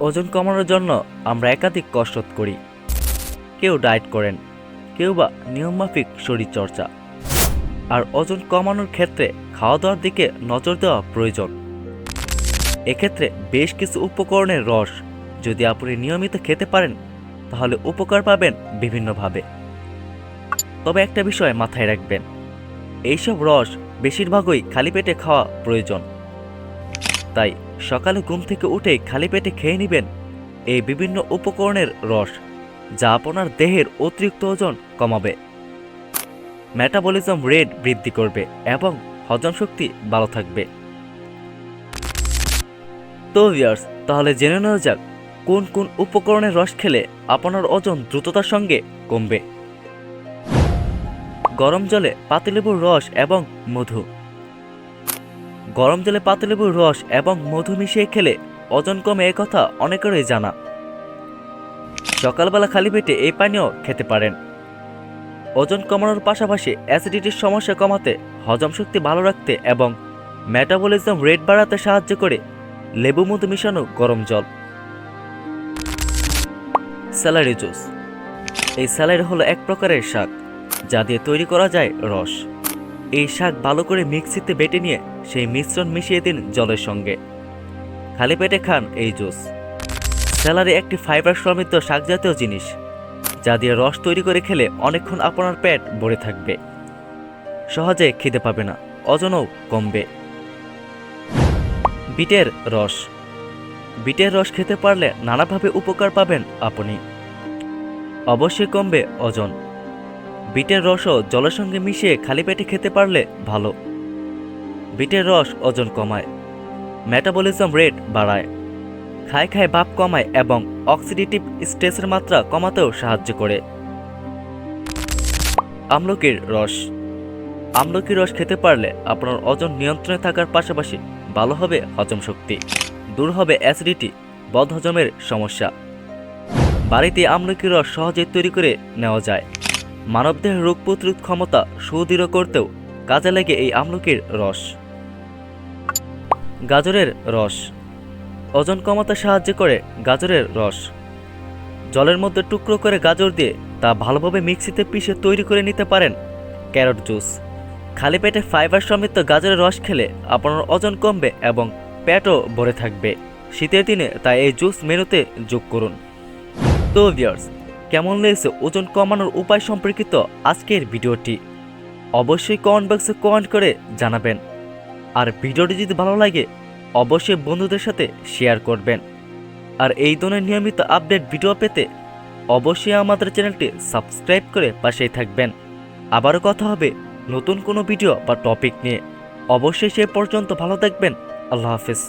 ওজন কমানোর জন্য আমরা একাধিক কসরত করি। কেউ ডায়েট করেন, কেউ বা নিয়মমাফিক শরীরচর্চা। আর ওজন কমানোর ক্ষেত্রে খাওয়া দাওয়ার দিকে নজর দেওয়া প্রয়োজন। এক্ষেত্রে বেশ কিছু উপকরণের রস যদি আপনি নিয়মিত খেতে পারেন, তাহলে উপকার পাবেন বিভিন্নভাবে। তবে একটা বিষয় মাথায় রাখবেন, এইসব রস বেশিরভাগই খালি পেটে খাওয়া প্রয়োজন। তাই সকালে ঘুম থেকে উঠে খালি পেটে খেয়ে নেবেন এই বিভিন্ন উপকরণের রস, যা আপনার দেহের অতিরিক্ত ওজন কমাবে। মেটাবলিজম রেট বৃদ্ধি করবে এবং হজম শক্তি ভালো থাকবে। তো ভিয়ার্স তাহলে জেনে নেওয়া যাক, কোন কোন উপকরণের রস খেলে আপনার ওজন দ্রুততার সঙ্গে কমবে? গরম জলে পাতিলেবুর রস এবং মধু। গরম জলে পাতিলেবুর রস এবং মধু মিশিয়ে খেলে ওজন কমে এ কথা অনেকেরই জানা। সকালবেলা খালি পেটে এই পানীয় খেতে পারেন। ওজন কমানোর পাশাপাশি অ্যাসিডিটির সমস্যা কমাতে হজম শক্তি ভালো রাখতে এবং মেটাবলিজম রেট বাড়াতে সাহায্য করে লেবু মধু মিশানো গরম জল। Salary juice. এই স্যালারি হলো এক প্রকারের শাক যা দিয়ে তৈরি করা যায় রস। এই শাক ভালো করে মিক্সিতে বেটে নিয়ে সেই মিশ্রণ মিশিয়ে দিন জলের সঙ্গে। খালি পেটে খান এই জুস। স্যালারি একটি ফাইবার সমৃদ্ধ শাক জাতীয় জিনিস, যা দিয়ে রস তৈরি করে খেলে অনেকক্ষণ আপনার পেট ভরে থাকবে। সহজে খিদে পাবে না অজনও কমবে। বিটের রস। বিটের রস খেতে পারলে নানাভাবে উপকার পাবেন আপনি। অবশ্যই কমবে ওজন। বিটের রসও জলের সঙ্গে মিশিয়ে খালি পেটে খেতে পারলে ভালো। বিটের রস ওজন কমায় মেটাবলিজম রেট বাড়ায়, খায় খায় ভাব কমায় এবং অক্সিডেটিভ স্ট্রেসের মাত্রা কমাতেও সাহায্য করে। আমলকির রস আমলকির রস খেতে পারলে আপনার ওজন নিয়ন্ত্রণে থাকার পাশাপাশি ভালো হবে হজম শক্তি, দূর হবে অ্যাসিডিটি বদহজমের সমস্যা। বাড়িতে আমলকির রস সহজেই তৈরি করে নেওয়া যায়। মানবদেহের রোগ প্রতিরোধ ক্ষমতা সুদৃঢ় করতেও কাজে লাগে এই আমলকির রস। গাজরের রস। ওজন কমাতে সাহায্য করে গাজরের রস। জলের মধ্যে টুকরো করে গাজর দিয়ে তা ভালোভাবে মিক্সিতে পিষে তৈরি করে নিতে পারেন ক্যারট জুস। খালি পেটে ফাইবার সমৃদ্ধ গাজরের রস খেলে আপনার ওজন কমবে এবং পেটও ভরে থাকবে। শীতের দিনে তাই এই জুস মেনুতে যোগ করুন। তো ভিউয়ার্স কেমন লেগেছে ওজন কমানোর উপায় সম্পর্কিত আজকের ভিডিওটি? অবশ্যই কমেন্ট বক্সে কমেন্ট করে জানাবেন। আর ভিডিওটি যদি ভালো লাগে, অবশ্যই বন্ধুদের সাথে শেয়ার করবেন। আর এই ধরনের নিয়মিত আপডেট ভিডিও পেতে অবশ্যই আমাদের চ্যানেলটি সাবস্ক্রাইব করে পাশেই থাকবেন। আবারও কথা হবে নতুন কোনো ভিডিও বা টপিক নিয়ে। অবশ্যই সে পর্যন্ত ভালো থাকবেন। আল্লাহ হাফিজ।